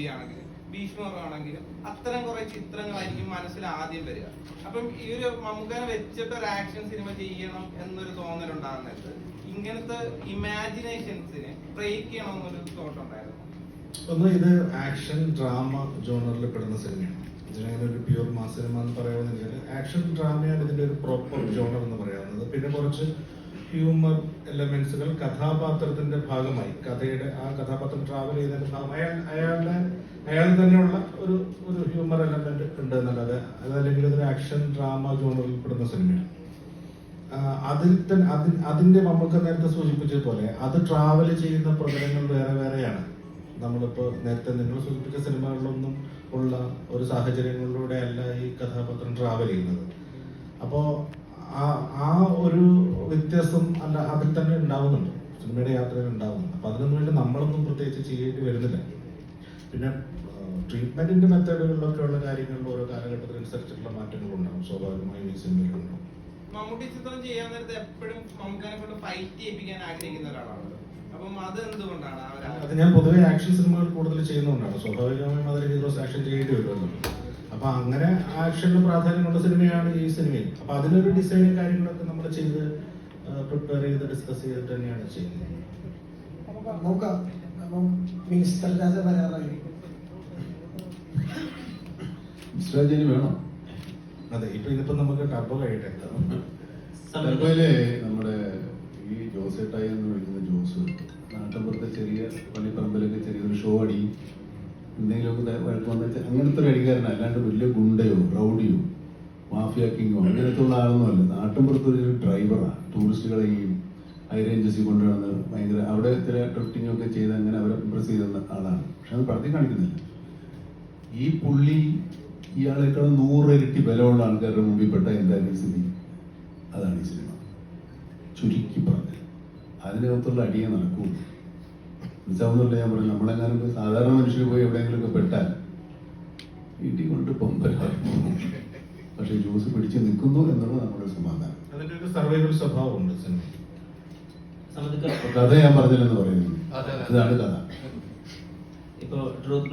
Gatsby ആണെങ്കിലും ഭീഷ്മാണെങ്കിലും അത്തരം കുറെ ചിത്രങ്ങളായിരിക്കും മനസ്സിൽ ആദ്യം വരിക. അപ്പം ഈ ഒരു മമ്മൂക്കനെ വെച്ചിട്ട് ഒരു ആക്ഷൻ സിനിമ ചെയ്യണം എന്നൊരു തോന്നൽ ഉണ്ടാകുന്നത് ഇങ്ങനത്തെ ഇമാജിനേഷൻസിനെ ബ്രേക്ക് ചെയ്യണം എന്നൊരു തോട്ട് ഉണ്ടായിരുന്നു ഒന്ന് ഇത് ആക്ഷൻ ഡ്രാമ ജോണറിൽ പെടുന്ന സിനിമയാണ് ഇതിനങ്ങനെ ഒരു പ്യൂർ മാസ് സിനിമ എന്ന് പറയുന്നത് ആക്ഷൻ ഡ്രാമയാണ് ഇതിന്റെ ഒരു പ്രോപ്പർ ജോണർ എന്ന് പറയാവുന്നത്. പിന്നെ കുറച്ച് ഹ്യൂമർ എലമെന്റ്സുകൾ കഥാപാത്രത്തിന്റെ ഭാഗമായി. കഥയുടെ ആ കഥാപാത്രം ട്രാവൽ ചെയ്തതിന്റെ അയാൾ അയാളുടെ അയാൾ തന്നെയുള്ള ഒരു ഒരു ഹ്യൂമർ എലമെന്റ് ഉണ്ട് എന്നുള്ളത്. അതല്ലെങ്കിൽ ഒരു ആക്ഷൻ ഡ്രാമ ജോണറിൽ പെടുന്ന സിനിമയാണ്. അതിൽ തന്നെ അതിന്റെ നമുക്ക് നേരത്തെ സൂചിപ്പിച്ചതുപോലെ അത് ട്രാവൽ ചെയ്യുന്ന പ്രതലങ്ങൾ വേറെ വേറെയാണ്. നമ്മളിപ്പോ നേരത്തെ നിങ്ങൾ സൂചിപ്പിച്ച സിനിമകളിലൊന്നും ഉള്ള ഒരു സാഹചര്യങ്ങളിലൂടെ അല്ല ഈ കഥാപാത്രം ട്രാവൽ ചെയ്യുന്നത്. അപ്പോ ആ ആ ഒരു വ്യത്യാസം അല്ല അതിൽ തന്നെ ഉണ്ടാവുന്നുണ്ട്. സിനിമയുടെ യാത്രയിൽ ഉണ്ടാവുന്നുണ്ട്. അപ്പൊ അതിനൊന്നും വേണ്ടി നമ്മളൊന്നും പ്രത്യേകിച്ച് ചെയ്യേണ്ടി വരുന്നില്ല. പിന്നെ ട്രീറ്റ്മെന്റിന്റെ മെത്തേഡുകളിലൊക്കെ ഉള്ള കാര്യങ്ങളിൽ ഓരോ കാലഘട്ടത്തിനനുസരിച്ചിട്ടുള്ള മാറ്റങ്ങൾ ഉണ്ടാവും. സ്വാഭാവികമായും ഈ സിനിമയിലുണ്ടാവും മമ്മൂട്ടി ചിത്രം ചെയ്യാൻ നേരത്തെ എപ്പോഴും മമ്മൂക്കാനെ കൊണ്ട് ഫൈറ്റ് ചെയ്യിപ്പിക്കാൻ ആഗ്രഹിക്കുന്ന ഒരാളാണ് അപ്പം അത് എന്തുകൊണ്ടാണ് അത് ഞാൻ പൊതുവെ ആക്ഷൻ സിനിമകൾ കൂടുതൽ ചെയ്യുന്നതുകൊണ്ടാണ്. സ്വാഭാവികമായും അതിൽ ഹീറോസ് ആക്ഷൻ ചെയ്യേണ്ടി വരുമല്ലോ അപ്പൊ അങ്ങനെ ആക്ഷന് പ്രാധാന്യമുള്ള സിനിമയാണ് ഈ സിനിമയിൽ. അപ്പൊ അതിനൊരു ഡിസൈനും കാര്യങ്ങളൊക്കെ നമ്മൾ ചെയ്ത് പ്രിപ്പയർ ചെയ്ത് ഡിസ്കസ് ചെയ്തിട്ട് തന്നെയാണ് ചെയ്യുന്നത്. നമുക്ക് നോക്കാം. അപ്പം മിനിസ്റ്റർ രാജ വരാറായി. മിശ്രാജന് വേണം. അതെ ഇപ്പൊ ഇതിപ്പോ നമുക്ക് ടർബോ കഴിയട്ടെ അതുപോലെ നമ്മുടെ ഈ ജോസേട്ടായി എന്ന് വിളിക്കുന്ന ജോസ് നാട്ടമ്പുറത്തെ ചെറിയ പള്ളിപ്പറമ്പിലൊക്കെ ചെറിയൊരു ഷോ അടി എന്തെങ്കിലുമൊക്കെ വഴക്ക് വന്നാൽ അങ്ങനത്തെ ഒരു അല്ലാണ്ട് വലിയ ഗുണ്ടയോ റൗഡിയോ മാഫിയ കിങ്ങോ അങ്ങനത്തെ ഉള്ള ആളൊന്നുമല്ല നാട്ടിൻപുറത്ത് ഒരു ഡ്രൈവറാണ് ടൂറിസ്റ്റുകളെയും ഹൈ റേഞ്ചസിൽ കൊണ്ടുവന്ന് ഭയങ്കര അവിടെ ചില ഡ്രിഫ്റ്റിംഗ് ഒക്കെ ചെയ്ത് അങ്ങനെ അവരെ ഇമ്പ്രസ് ചെയ്ത ആളാണ്. പക്ഷെ അത് പടത്തിൽ കാണിക്കുന്നില്ല. ഈ പുള്ളി ഇയാളെക്കാൾ നൂറ് ഇരട്ടി ബലമുള്ള ആൾക്കാരുടെ മുമ്പിൽ പെട്ട എന്തായാലും സ്ഥിതി അതാണ് ഈ സിനിമ. ചുരുക്കി പറഞ്ഞത് അതിനകത്തുള്ള അടിയെ നടക്കൂ മനസ്സിലാവുന്നില്ല ഞാൻ പറഞ്ഞു നമ്മളെങ്ങാനും സാധാരണ മനുഷ്യർ പോയി എവിടെയെങ്കിലും ഒക്കെ പെട്ടാൽ ഇടി കൊണ്ട് പൊമ്പലാകും പക്ഷെ ജോസ് പിടിച്ച് നിൽക്കുന്നു എന്നുള്ളത് നമ്മുടെ സമാധാനം. അതിന്റെ ഒരു സർവൈവൽ സ്വഭാവമുണ്ട് സിനിമ അപ്പൊ കഥ ഞാൻ പറഞ്ഞില്ലെന്ന് പറയുന്നു. അതെ, അതെ. ഇതാണ് കഥ. ഇപ്പോൾ ട്രൂത്ത്